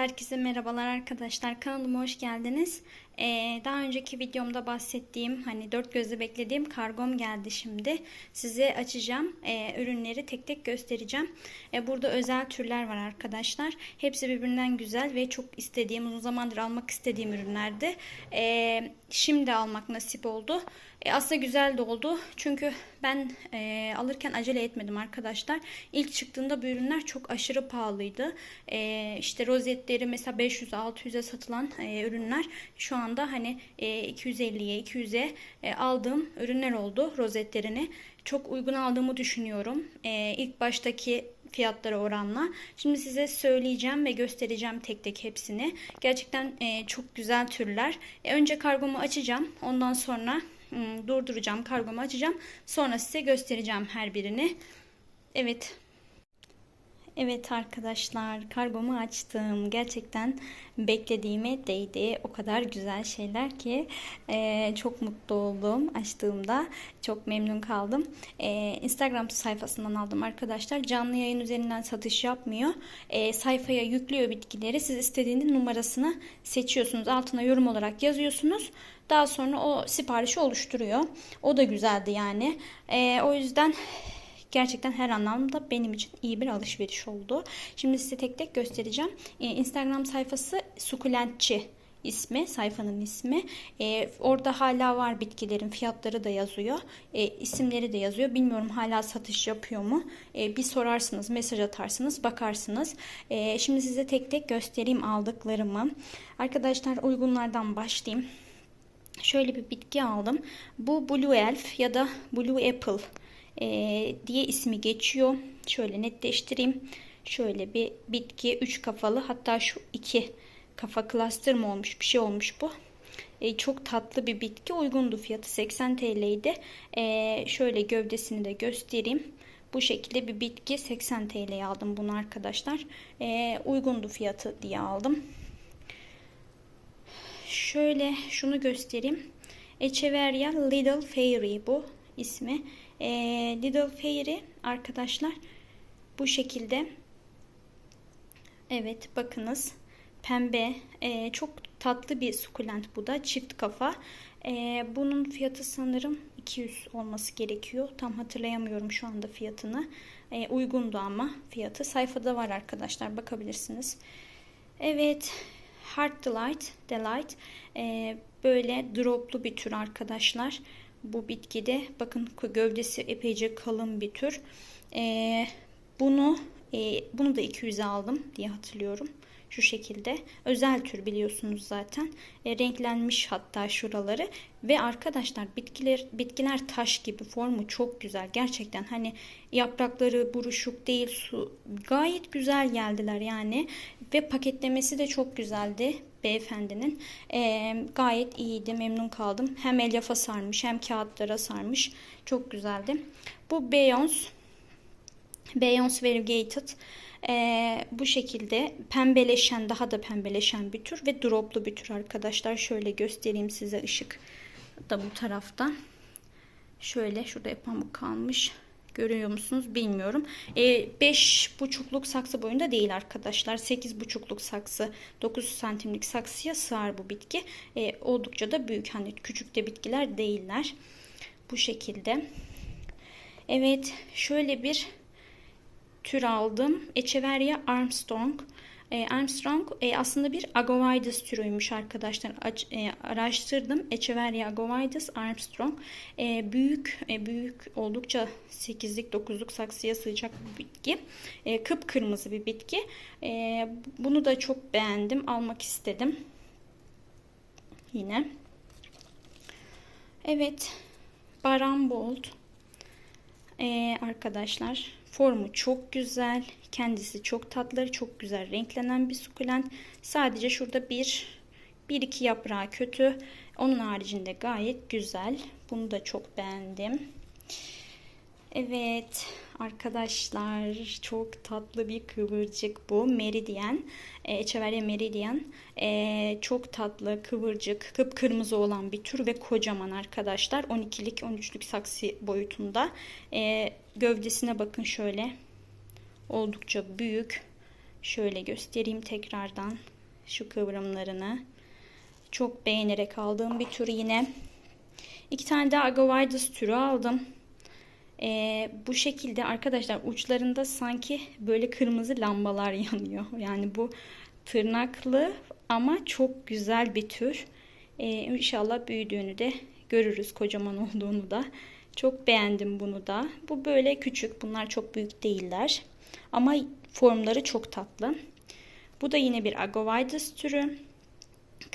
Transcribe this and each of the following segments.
Herkese merhabalar arkadaşlar. Kanalıma hoş geldiniz. Ee, daha önceki videomda bahsettiğim hani dört gözle beklediğim kargom geldi şimdi. Size açacağım. Ee, ürünleri tek tek göstereceğim. Ee, burada özel türler var arkadaşlar. Hepsi birbirinden güzel ve çok istediğim, uzun zamandır almak istediğim ürünlerdi. Ee, şimdi almak nasip oldu. E, aslında güzel de oldu. Çünkü ben e, alırken acele etmedim arkadaşlar. İlk çıktığında bu ürünler çok aşırı pahalıydı. E, işte rozetleri mesela 500-600'e satılan e, ürünler şu anda hani e, 250'ye 200'e e, aldığım ürünler oldu rozetlerini. Çok uygun aldığımı düşünüyorum. E, ilk baştaki fiyatlara oranla. Şimdi size söyleyeceğim ve göstereceğim tek tek hepsini. Gerçekten e, çok güzel türler. E, önce kargomu açacağım. Ondan sonra hmm, durduracağım. Kargomu açacağım. Sonra size göstereceğim her birini. Evet. Evet arkadaşlar kargomu açtım. Gerçekten beklediğime değdi. O kadar güzel şeyler ki e, çok mutlu oldum açtığımda. Çok memnun kaldım. E, Instagram sayfasından aldım arkadaşlar. Canlı yayın üzerinden satış yapmıyor. E, sayfaya yüklüyor bitkileri. Siz istediğiniz numarasını seçiyorsunuz. Altına yorum olarak yazıyorsunuz. Daha sonra o siparişi oluşturuyor. O da güzeldi yani. E, o yüzden gerçekten her anlamda benim için iyi bir alışveriş oldu. Şimdi size tek tek göstereceğim. Ee, Instagram sayfası sukulentçi ismi, sayfanın ismi. Ee, orada hala var bitkilerin fiyatları da yazıyor. Ee, isimleri de yazıyor. Bilmiyorum hala satış yapıyor mu? Ee, bir sorarsınız, mesaj atarsınız, bakarsınız. Ee, şimdi size tek tek göstereyim aldıklarımı. Arkadaşlar uygunlardan başlayayım. Şöyle bir bitki aldım. Bu Blue Elf ya da Blue Apple e, diye ismi geçiyor. Şöyle netleştireyim. Şöyle bir bitki üç kafalı hatta şu iki kafa cluster mı olmuş bir şey olmuş bu. E, çok tatlı bir bitki uygundu fiyatı 80 TL'ydi. E, şöyle gövdesini de göstereyim. Bu şekilde bir bitki 80 TL'ye aldım bunu arkadaşlar. E, uygundu fiyatı diye aldım. Şöyle şunu göstereyim. Echeveria Little Fairy bu ismi. E, Little Fairy arkadaşlar bu şekilde. Evet bakınız pembe e, çok tatlı bir sukulent bu da çift kafa. E, bunun fiyatı sanırım 200 olması gerekiyor. Tam hatırlayamıyorum şu anda fiyatını. E, uygundu ama fiyatı sayfada var arkadaşlar bakabilirsiniz. Evet Heart Delight, Delight e, böyle droplu bir tür arkadaşlar. Bu bitkide bakın gövdesi epeyce kalın bir tür. E, bunu e, bunu da 200'e aldım diye hatırlıyorum. Şu şekilde. Özel tür biliyorsunuz zaten. E, renklenmiş hatta şuraları. Ve arkadaşlar bitkiler bitkiler taş gibi. Formu çok güzel. Gerçekten hani yaprakları buruşuk değil su. Gayet güzel geldiler yani. Ve paketlemesi de çok güzeldi beyefendinin. E, gayet iyiydi. Memnun kaldım. Hem elyafa sarmış hem kağıtlara sarmış. Çok güzeldi. Bu Beyonce Beyonce Variegated ee, bu şekilde pembeleşen daha da pembeleşen bir tür ve droplu bir tür arkadaşlar. Şöyle göstereyim size ışık da bu tarafta. Şöyle şurada pamuk kalmış. Görüyor musunuz bilmiyorum. Ee, 5,5'luk saksı boyunda değil arkadaşlar. 8,5'luk saksı 9 santimlik saksıya sığar bu bitki. Ee, oldukça da büyük. Hani küçük de bitkiler değiller. Bu şekilde. Evet şöyle bir tür aldım. Echeveria Armstrong. E, Armstrong e, aslında bir Agovides türüymüş arkadaşlar. E, araştırdım. Echeveria Agovides Armstrong. Büyük büyük oldukça 8'lik 9'luk saksıya sığacak bir bitki. Kıpkırmızı bir bitki. Bunu da çok beğendim. Almak istedim. Yine. Evet. Barambold. E, arkadaşlar Formu çok güzel. Kendisi çok tatlı, çok güzel renklenen bir sukulent. Sadece şurada bir, bir iki yaprağı kötü. Onun haricinde gayet güzel. Bunu da çok beğendim. Evet arkadaşlar çok tatlı bir kıvırcık bu. Meridian. E, Echeveria Meridian. E, çok tatlı kıvırcık kıpkırmızı olan bir tür ve kocaman arkadaşlar. 12'lik 13'lük saksı boyutunda. E, gövdesine bakın şöyle. Oldukça büyük. Şöyle göstereyim tekrardan şu kıvrımlarını. Çok beğenerek aldığım bir tür yine. İki tane de Agavides türü aldım. Ee, bu şekilde arkadaşlar uçlarında sanki böyle kırmızı lambalar yanıyor. Yani bu tırnaklı ama çok güzel bir tür. Ee, inşallah büyüdüğünü de görürüz kocaman olduğunu da. Çok beğendim bunu da. Bu böyle küçük. Bunlar çok büyük değiller. Ama formları çok tatlı. Bu da yine bir Agavides türü.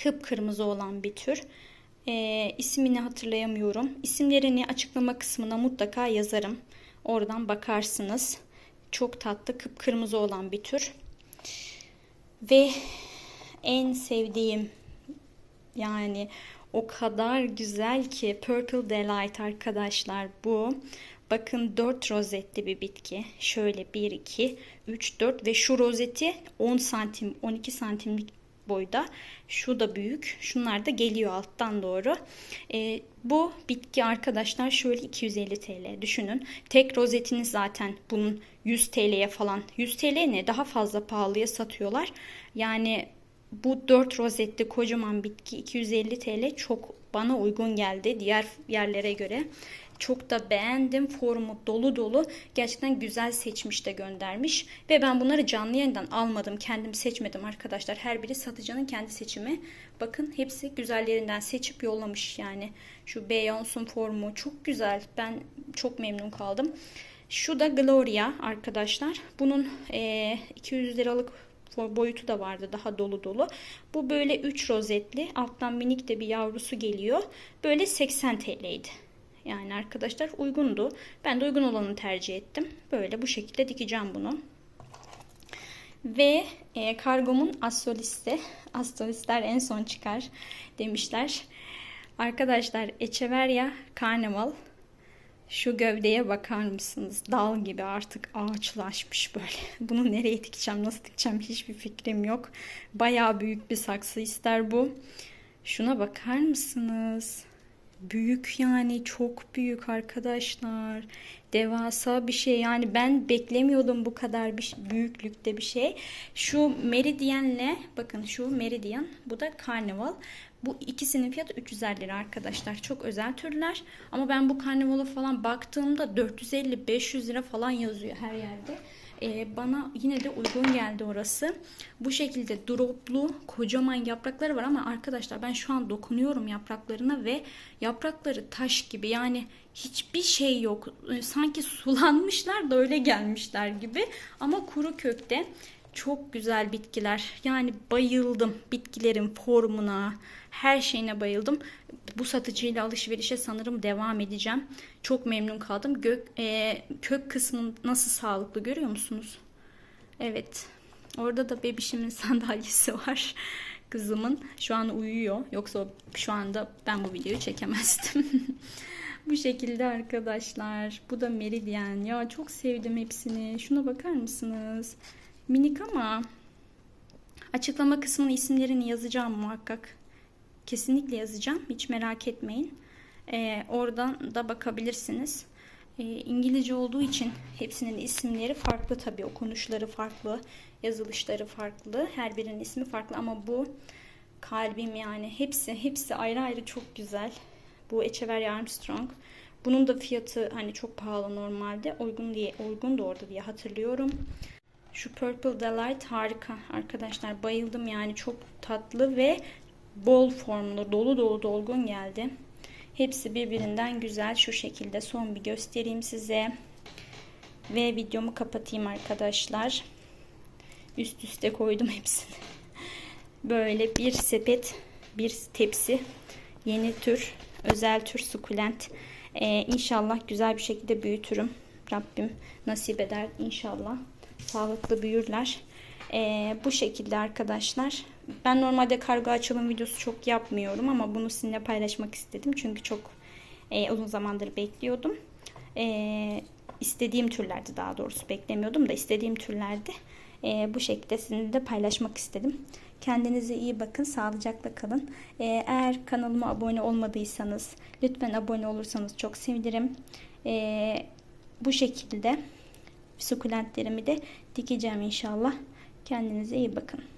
Kıpkırmızı olan bir tür. E, ismini hatırlayamıyorum. İsimlerini açıklama kısmına mutlaka yazarım. Oradan bakarsınız. Çok tatlı kıpkırmızı olan bir tür. Ve en sevdiğim yani o kadar güzel ki Purple Delight arkadaşlar bu. Bakın 4 rozetli bir bitki. Şöyle 1, 2, 3, 4 ve şu rozeti 10 santim, 12 santimlik boyda. Şu da büyük. Şunlar da geliyor alttan doğru. E, bu bitki arkadaşlar şöyle 250 TL düşünün. Tek rozetini zaten bunun 100 TL'ye falan 100 TL ne daha fazla pahalıya satıyorlar. Yani bu 4 rozetli kocaman bitki 250 TL çok bana uygun geldi diğer yerlere göre. Çok da beğendim. Formu dolu dolu. Gerçekten güzel seçmiş de göndermiş. Ve ben bunları canlı yayından almadım. Kendim seçmedim arkadaşlar. Her biri satıcının kendi seçimi. Bakın hepsi güzellerinden seçip yollamış yani. Şu Beyoncé'un formu çok güzel. Ben çok memnun kaldım. Şu da Gloria arkadaşlar. Bunun e, 200 liralık boyutu da vardı daha dolu dolu. Bu böyle 3 rozetli alttan minik de bir yavrusu geliyor. Böyle 80 TL'ydi. Yani arkadaşlar uygundu. Ben de uygun olanı tercih ettim. Böyle bu şekilde dikeceğim bunu. Ve e, kargomun astrolisti. Astrolistler en son çıkar demişler. Arkadaşlar Echeveria Carnival. Şu gövdeye bakar mısınız? Dal gibi artık ağaçlaşmış böyle. Bunu nereye dikeceğim, nasıl dikeceğim hiçbir fikrim yok. Bayağı büyük bir saksı ister bu. Şuna bakar mısınız? Büyük yani çok büyük arkadaşlar. Devasa bir şey yani ben beklemiyordum bu kadar bir büyüklükte bir şey. Şu Meridian'le bakın şu Meridian bu da Carnival. Bu ikisinin fiyatı 350 lira arkadaşlar. Çok özel türler. Ama ben bu Carnival'a falan baktığımda 450-500 lira falan yazıyor her yerde e, bana yine de uygun geldi orası. Bu şekilde droplu kocaman yaprakları var ama arkadaşlar ben şu an dokunuyorum yapraklarına ve yaprakları taş gibi yani hiçbir şey yok. E, sanki sulanmışlar da öyle gelmişler gibi ama kuru kökte çok güzel bitkiler. Yani bayıldım bitkilerin formuna, her şeyine bayıldım. Bu satıcıyla alışverişe sanırım devam edeceğim. Çok memnun kaldım. Gök, e, kök kısmın nasıl sağlıklı görüyor musunuz? Evet. Orada da bebişimin sandalyesi var. Kızımın şu an uyuyor. Yoksa şu anda ben bu videoyu çekemezdim. bu şekilde arkadaşlar. Bu da Meridian. Ya çok sevdim hepsini. Şuna bakar mısınız? Minik ama açıklama kısmına isimlerini yazacağım muhakkak. Kesinlikle yazacağım. Hiç merak etmeyin. Ee, oradan da bakabilirsiniz. Ee, İngilizce olduğu için hepsinin isimleri farklı tabii. Okunuşları farklı. Yazılışları farklı. Her birinin ismi farklı ama bu kalbim yani hepsi hepsi ayrı ayrı çok güzel. Bu Echeverry Armstrong. Bunun da fiyatı hani çok pahalı normalde. Uygun diye uygun da orada diye hatırlıyorum. Şu Purple Delight harika arkadaşlar. Bayıldım yani çok tatlı ve bol formlu dolu dolu dolgun geldi. Hepsi birbirinden güzel. Şu şekilde son bir göstereyim size. Ve videomu kapatayım arkadaşlar. Üst üste koydum hepsini. Böyle bir sepet, bir tepsi. Yeni tür, özel tür sukulent. Ee, inşallah güzel bir şekilde büyütürüm. Rabbim nasip eder inşallah. Sağlıklı büyürler. Ee, bu şekilde arkadaşlar. Ben normalde kargo açılım videosu çok yapmıyorum ama bunu sizinle paylaşmak istedim. Çünkü çok e, uzun zamandır bekliyordum. E, istediğim türlerdi daha doğrusu beklemiyordum da istediğim türlerdi. E, bu şekilde sizinle de paylaşmak istedim. Kendinize iyi bakın, sağlıcakla kalın. E, eğer kanalıma abone olmadıysanız lütfen abone olursanız çok sevinirim. E, bu şekilde sukulentlerimi de dikeceğim inşallah. Kendinize iyi bakın.